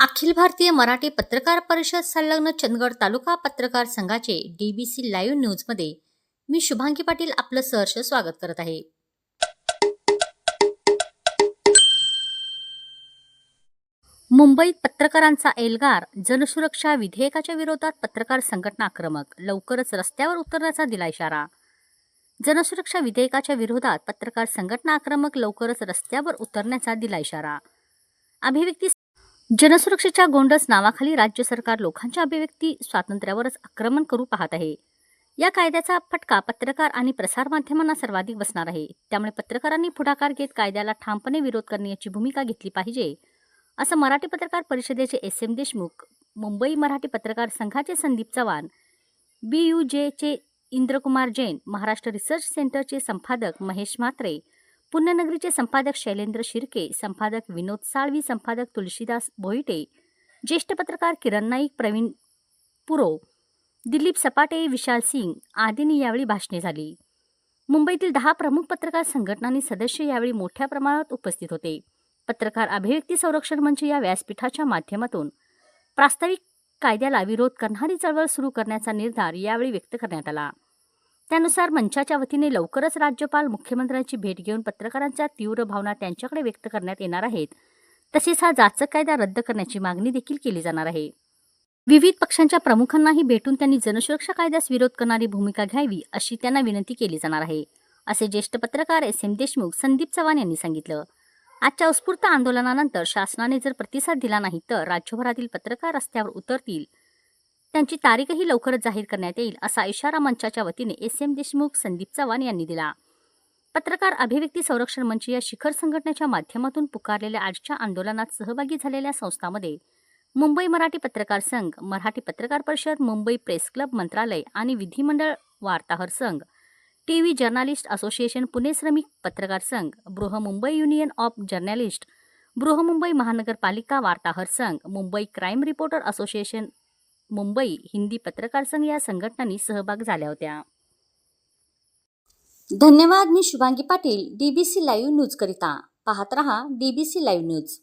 अखिल भारतीय मराठी पत्रकार परिषद संलग्न चंदगड तालुका पत्रकार संघाचे डीबीसी लाईव्ह न्यूजमध्ये मी शुभांगी पाटील आपलं सहर्ष स्वागत करत आहे. मुंबईत पत्रकारांचा एल्गार जनसुरक्षा विधेयकाच्या विरोधात पत्रकार संघटना आक्रमक लवकरच रस्त्यावर उतरण्याचा दिला इशारा. जनसुरक्षा विधेयकाच्या विरोधात पत्रकार संघटना आक्रमक लवकरच रस्त्यावर उतरण्याचा दिला इशारा. अभिव्यक्ती जनसुरक्षेच्या गोंडस नावाखाली राज्य सरकार लोकांच्या अभिव्यक्ती स्वातंत्र्यावरच आक्रमण करू पाहत आहे. या कायद्याचा फटका पत्रकार आणि प्रसारमाध्यमांना सर्वाधिक बसणार आहे. त्यामुळे पत्रकारांनी पुढाकार घेत कायद्याला ठामपणे विरोध करण्याची भूमिका घेतली पाहिजे असं मराठी पत्रकार परिषदेचे एस. एम. देशमुख मुंबई मराठी पत्रकार संघाचे संदीप चव्हाण बी. यू. जेचे इंद्रकुमार जैन महाराष्ट्र रिसर्च सेंटरचे संपादक महेश म्हात्रे पुण्यनगरीचे संपादक शैलेंद्र शिर्के संपादक विनोद साळवी संपादक तुलसीदास भोईटे ज्येष्ठ पत्रकार किरण नाईक प्रवीण पुरो दिलीप सपाटे विशाल सिंग आदींनी यावेळी भाषणे झाली. मुंबईतील दहा प्रमुख पत्रकार संघटनांनी सदस्य यावेळी मोठ्या प्रमाणात उपस्थित होते. पत्रकार अभिव्यक्ती संरक्षण मंच या व्यासपीठाच्या माध्यमातून प्रास्ताविक कायद्याला विरोध करणारी चळवळ सुरू करण्याचा निर्धार यावेळी व्यक्त करण्यात आला. त्यानुसार मंचाच्या वतीने लवकरच राज्यपाल मुख्यमंत्र्यांची भेट घेऊन पत्रकारांच्या तीव्र भावना त्यांच्याकडे व्यक्त करण्यात येणार आहेत. तसेच हा जाचक कायदा रद्द करण्याची मागणी देखील केली जाणार आहे. विविध पक्षांच्या प्रमुखांनाही भेटून त्यांनी जनसुरक्षा कायद्यास विरोध करणारी भूमिका घ्यावी अशी त्यांना विनंती केली जाणार आहे असे ज्येष्ठ पत्रकार एस एम देशमुख संदीप चव्हाण यांनी सांगितलं. आजच्या उत्स्फूर्त आंदोलनानंतर शासनाने जर प्रतिसाद दिला नाही तर राज्यभरातील पत्रकार रस्त्यावर उतरतील. त्यांची तारीखही लवकरच जाहीर करण्यात येईल असा इशारा मंचाच्या वतीने एस एम देशमुख संदीप चव्हाण यांनी दिला. पत्रकार अभिव्यक्ती संरक्षण मंच या शिखर संघटनेच्या माध्यमातून पुकारलेल्या आजच्या आंदोलनात सहभागी झालेल्या संस्थांमध्ये मुंबई मराठी पत्रकार संघ मराठी पत्रकार परिषद मुंबई प्रेस क्लब मंत्रालय आणि विधिमंडळ वार्ताहर संघ T V journalist association Pune श्रमिक पत्रकार संघ Brihanmumbai union of journalist Brihanmumbai महानगरपालिका वार्ताहर संघ Mumbai crime reporter association Mumbai Hindi पत्रकार संघ या संघटनांनी सहभाग झाल्या होत्या. धन्यवाद मी Shubhangi Patil DBC live news करिता. पाहत रहा डीबीसी लाईव्ह न्यूज